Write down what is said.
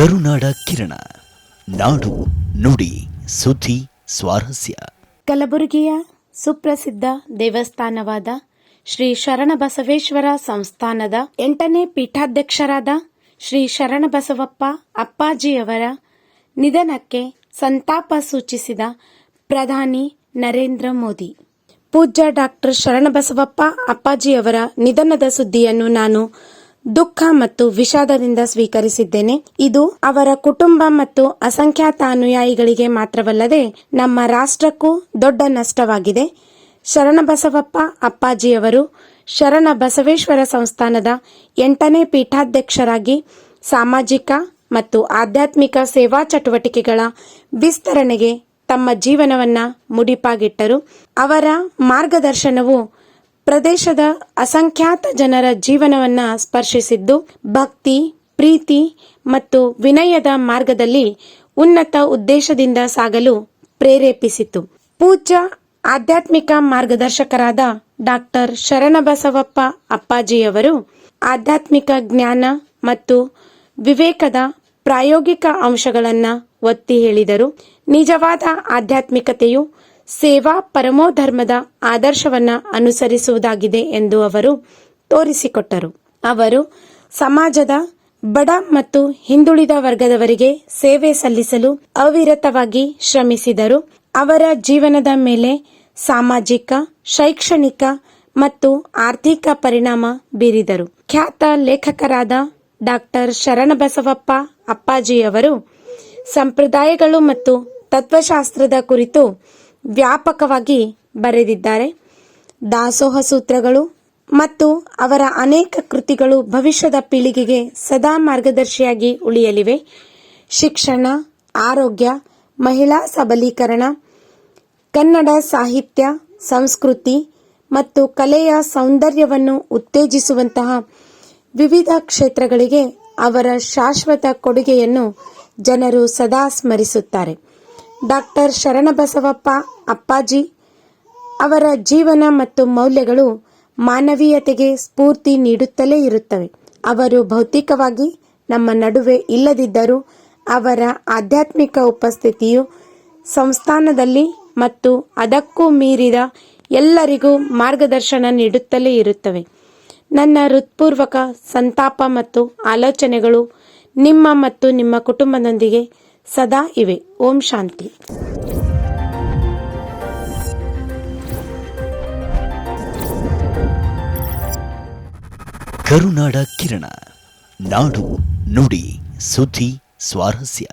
ಕರುನಾಡ ಕಿರಣ. ನಾಡು ನುಡಿ ಸುದ್ದಿ ಸ್ವಾರಸ್ಯ. ಕಲಬುರಗಿಯ ಸುಪ್ರಸಿದ್ಧ ದೇವಸ್ಥಾನವಾದ ಶ್ರೀ ಶರಣ ಬಸವೇಶ್ವರ ಸಂಸ್ಥಾನದ ಎಂಟನೇ ಪೀಠಾಧ್ಯಕ್ಷರಾದ ಶ್ರೀ ಶರಣ ಬಸವಪ್ಪ ಅಪ್ಪಾಜಿಯವರ ನಿಧನಕ್ಕೆ ಸಂತಾಪ ಸೂಚಿಸಿದ ಪ್ರಧಾನಿ ನರೇಂದ್ರ ಮೋದಿ. ಪೂಜ್ಯ ಡಾಕ್ಟರ್ ಶರಣಬಸವಪ್ಪ ಅಪ್ಪಾಜಿಯವರ ನಿಧನದ ಸುದ್ದಿಯನ್ನು ನಾನು ದುಃಖ ಮತ್ತು ವಿಷಾದದಿಂದ ಸ್ವೀಕರಿಸಿದ್ದೇನೆ. ಇದು ಅವರ ಕುಟುಂಬ ಮತ್ತು ಅಸಂಖ್ಯಾತ ಅನುಯಾಯಿಗಳಿಗೆ ಮಾತ್ರವಲ್ಲದೆ ನಮ್ಮ ರಾಷ್ಟ್ರಕ್ಕೂ ದೊಡ್ಡ ನಷ್ಟವಾಗಿದೆ. ಶರಣಬಸವಪ್ಪ ಅಪ್ಪಾಜಿಯವರು ಶರಣ ಬಸವೇಶ್ವರ ಸಂಸ್ಥಾನದ ಎಂಟನೇ ಪೀಠಾಧ್ಯಕ್ಷರಾಗಿ ಸಾಮಾಜಿಕ ಮತ್ತು ಆಧ್ಯಾತ್ಮಿಕ ಸೇವಾ ಚಟುವಟಿಕೆಗಳ ವಿಸ್ತರಣೆಗೆ ತಮ್ಮ ಜೀವನವನ್ನ ಮುಡಿಪಾಗಿಟ್ಟರು. ಅವರ ಮಾರ್ಗದರ್ಶನವು ಪ್ರದೇಶದ ಅಸಂಖ್ಯಾತ ಜನರ ಜೀವನವನ್ನ ಸ್ಪರ್ಶಿಸಿದ್ದು, ಭಕ್ತಿ, ಪ್ರೀತಿ ಮತ್ತು ವಿನಯದ ಮಾರ್ಗದಲ್ಲಿ ಉನ್ನತ ಉದ್ದೇಶದಿಂದ ಸಾಗಲು ಪ್ರೇರೇಪಿಸಿತು ಪೂಜ್ಯ ಆಧ್ಯಾತ್ಮಿಕ ಮಾರ್ಗದರ್ಶಕರಾದ ಡಾಕ್ಟರ್ ಶರಣಬಸವಪ್ಪ ಅಪ್ಪಾಜಿಯವರು ಆಧ್ಯಾತ್ಮಿಕ ಜ್ಞಾನ ಮತ್ತು ವಿವೇಕದ ಪ್ರಾಯೋಗಿಕ ಅಂಶಗಳನ್ನು ಒತ್ತಿ ಹೇಳಿದರು. ನಿಜವಾದ ಆಧ್ಯಾತ್ಮಿಕತೆಯು ಸೇವಾ ಪರಮೋಧರ್ಮದ ಆದರ್ಶವನ್ನ ಅನುಸರಿಸುವುದಾಗಿದೆ ಎಂದು ಅವರು ತೋರಿಸಿಕೊಟ್ಟರು. ಅವರು ಸಮಾಜದ ಬಡ ಮತ್ತು ಹಿಂದುಳಿದ ವರ್ಗದವರಿಗೆ ಸೇವೆ ಸಲ್ಲಿಸಲು ಅವಿರತವಾಗಿ ಶ್ರಮಿಸಿದರು. ಅವರ ಜೀವನದ ಮೇಲೆ ಸಾಮಾಜಿಕ, ಶೈಕ್ಷಣಿಕ ಮತ್ತು ಆರ್ಥಿಕ ಪರಿಣಾಮ ಬೀರಿದರು. ಖ್ಯಾತ ಲೇಖಕರಾದ ಡಾಕ್ಟರ್ ಶರಣಬಸವಪ್ಪ ಅಪ್ಪಾಜಿಯವರು ಸಂಪ್ರದಾಯಗಳು ಮತ್ತು ತತ್ವಶಾಸ್ತ್ರದ ಕುರಿತು ವ್ಯಾಪಕವಾಗಿ ಬರೆದಿದ್ದಾರೆ. ದಾಸೋಹ ಸೂತ್ರಗಳು ಮತ್ತು ಅವರ ಅನೇಕ ಕೃತಿಗಳು ಭವಿಷ್ಯದ ಪೀಳಿಗೆಗೆ ಸದಾ ಮಾರ್ಗದರ್ಶಿಯಾಗಿ ಉಳಿಯಲಿವೆ. ಶಿಕ್ಷಣ, ಆರೋಗ್ಯ, ಮಹಿಳಾ ಸಬಲೀಕರಣ, ಕನ್ನಡ ಸಾಹಿತ್ಯ, ಸಂಸ್ಕೃತಿ ಮತ್ತು ಕಲೆಯ ಸೌಂದರ್ಯವನ್ನು ಉತ್ತೇಜಿಸುವಂತಹ ವಿವಿಧ ಕ್ಷೇತ್ರಗಳಿಗೆ ಅವರ ಶಾಶ್ವತ ಕೊಡುಗೆಯನ್ನು ಜನರು ಸದಾ ಸ್ಮರಿಸುತ್ತಾರೆ. ಡಾಕ್ಟರ್ ಶರಣಬಸವಪ್ಪ ಅಪ್ಪಾಜಿ ಅವರ ಜೀವನ ಮತ್ತು ಮೌಲ್ಯಗಳು ಮಾನವೀಯತೆಗೆ ಸ್ಫೂರ್ತಿ ನೀಡುತ್ತಲೇ ಇರುತ್ತವೆ. ಅವರು ಭೌತಿಕವಾಗಿ ನಮ್ಮ ನಡುವೆ ಇಲ್ಲದಿದ್ದರೂ ಅವರ ಆಧ್ಯಾತ್ಮಿಕ ಉಪಸ್ಥಿತಿಯು ಸಂಸ್ಥಾನದಲ್ಲಿ ಮತ್ತು ಅದಕ್ಕೂ ಮೀರಿದ ಎಲ್ಲರಿಗೂ ಮಾರ್ಗದರ್ಶನ ನೀಡುತ್ತಲೇ ಇರುತ್ತವೆ. ನನ್ನ ಹೃತ್ಪೂರ್ವಕ ಸಂತಾಪ ಮತ್ತು ಆಲೋಚನೆಗಳು ನಿಮ್ಮ ಮತ್ತು ನಿಮ್ಮ ಕುಟುಂಬದೊಂದಿಗೆ ಸದಾ ಇವೆ. ಓಂ ಶಾಂತಿ. ಕರುನಾಡ ಕಿರಣ. ನಾಡು ನುಡಿ ಸುದ್ದಿ ಸ್ವಾರಸ್ಯ.